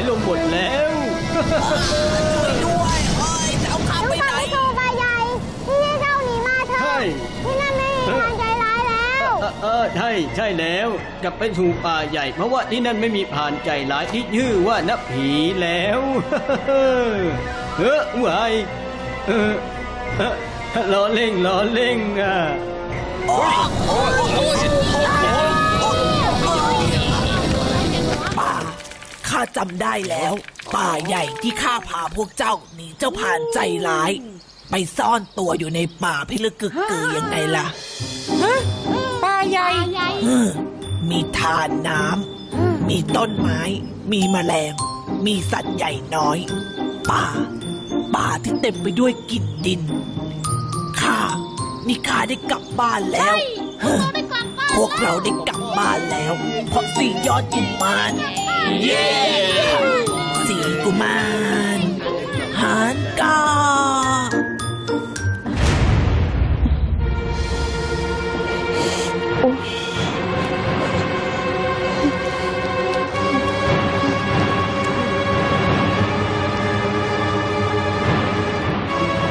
ายลมหมดแล้วช่วยด้วยเฮ้ยจะเอาข้าลูไปกไหนสาวโตบายใหญ่ที่ให้เจ้าหนีมาเถอะใช่ที่นั่นไม่มีทางใจร้ายแล้วเออเออใช่ใช่แล้วกลับไปสู่ป่าใหญ่ เพราะว่าที่นั่นไม่มีผ่านใจร้ายที่ชื่อว่านับผีแล้วเออวายเออเออล้อเล่งล้อเล่งอะป่าาจำได้แล้ว ป่าใหญ่ที่ข้าพาพวกเจ้าหนีเจ้าผ่านใจร้าย ไปซ่อนตัวอยู่ในป่าพิลึกกึกกือยังไงล่ะป่าใหญ่ฮึ่มมีทานน้ำมีต้นไม้ มีแมลง มีสัตว์ใหญ่น้อย ป่า ป่าที่เต็มไปด้วยกลิ่นดินข้านี่ข้าได้กลับบ้านแล้ว เฮ้อพ วกเราได้กลับบ้านแล้ว เพราะสี่ยอดกุมารเย้สี่กุมารหานกา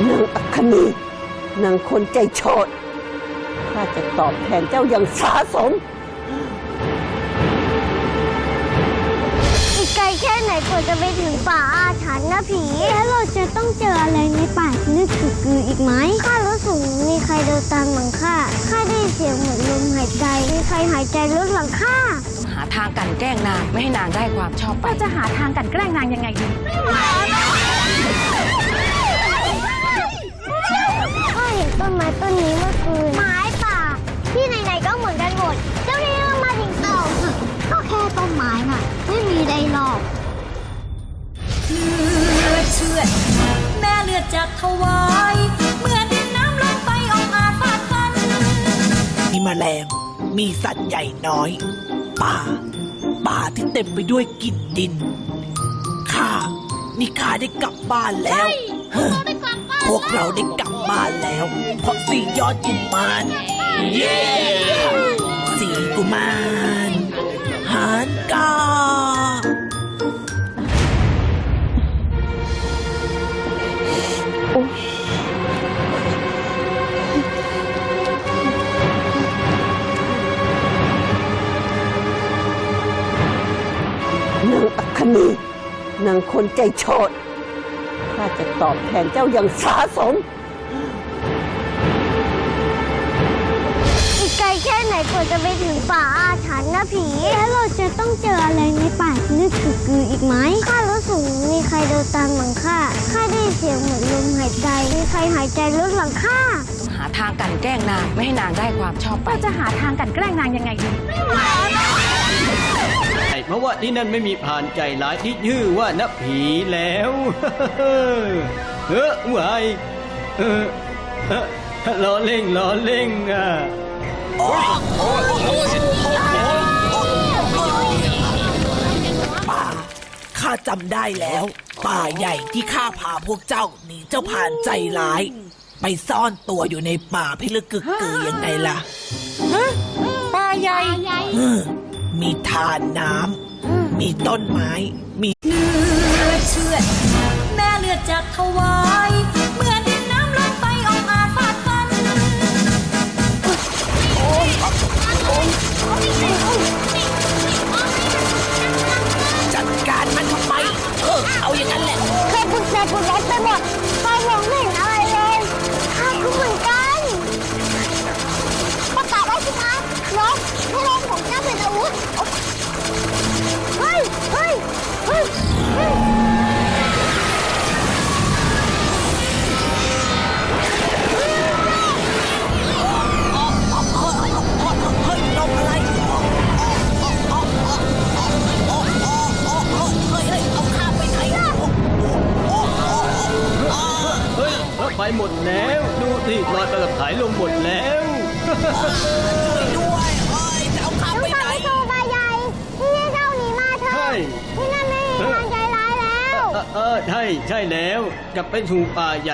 นางอัคคณีนางคนใจโฉด ข้าจะตอบแทนเจ้าอย่างสาสม อีกไกลแค่ไหนกว่าจะไปถึงป่าอาถรรพ์นะผี แล้วเราจะต้องเจออะไรในป่าลึกคือคืออีกไหมข้ารู้สึกมีใครเดินตามหลังข้าข้าได้ยินเสียงเหมือนลมหายใจ มีใครหายใจลดหลังข้าหาทางกลันแกล้งนางไม่ให้นางได้ความชอบไป เราจะหาทางกลันแกล้งนางยังไงดี จากถวายเหมือนดินน้ำลมไฟองอาจฟาดฟัน มีแมลง มีสัตว์ใหญ่น้อย ป่า ป่าที่เต็มไปด้วยกลิ่นดิน ข้า นี่ข้าได้กลับบ้านแล้วเฮ้อพวกเราได้กลับบ้านแล้ว เพราะสี่ยอดกุมารเย้สี่กุมารหานกา นางอัคคณีนางคนใจโฉดข้าจะตอบแทนเจ้าอย่างสาสม อีกไกลแค่ไหนกว่าจะไปถึงป่าอาถรรพ์นะผี แล้วเราจะต้องเจออะไรในป่าลึกคือคืออีกไหมข้ารู้สึกมีใครเดินตามหลังข้าข้าได้ยินเสียงเหมือนลมหายใจ มีใครหายใจลดหลังข้าหาทางกลันแกล้งนางไม่ให้นางได้ความชอบไปเราจะหาทางกลันแกล้งนางยังไงดี เพราะว่าที่นั่นไม่มีผ่านใจร้ายที่ชื่อว่านับผีแล้วเออวายเออล้อเล่งล้อเล่งอะป่าข้าจำได้แล้ว ป่าใหญ่ที่ข้าพาพวกเจ้าหนีเจ้าผ่านใจร้าย ไปซ่อนตัวอยู่ในป่าพิลึกกึกกือยังไงล่ะป่าใหญ่ มมีทานน้ำ มีต้นไม้ มีเลือดเชื่อดแม่เลือดจากถวาย เหมือนดินน้ำลมไฟองอาจฟาดฟันจัดการมันทำไม เออ เอาอย่างนั้นแหละเคยคุณเสกคุณเล็กไปหมด หมดแล้ว ดูสิลอยไปกับสายลมหมดแล้วช่วยด้วยเฮ้ยจะเอาข้ามไปไหนโซบาใหญ่ที่นี่เจ้าหนีมาเถใช่อะที่นั่นไม่มีทางใจร้ายแล้ว เออเออใช่ใช่แล้วกลับไปสู่ป่าใหญ่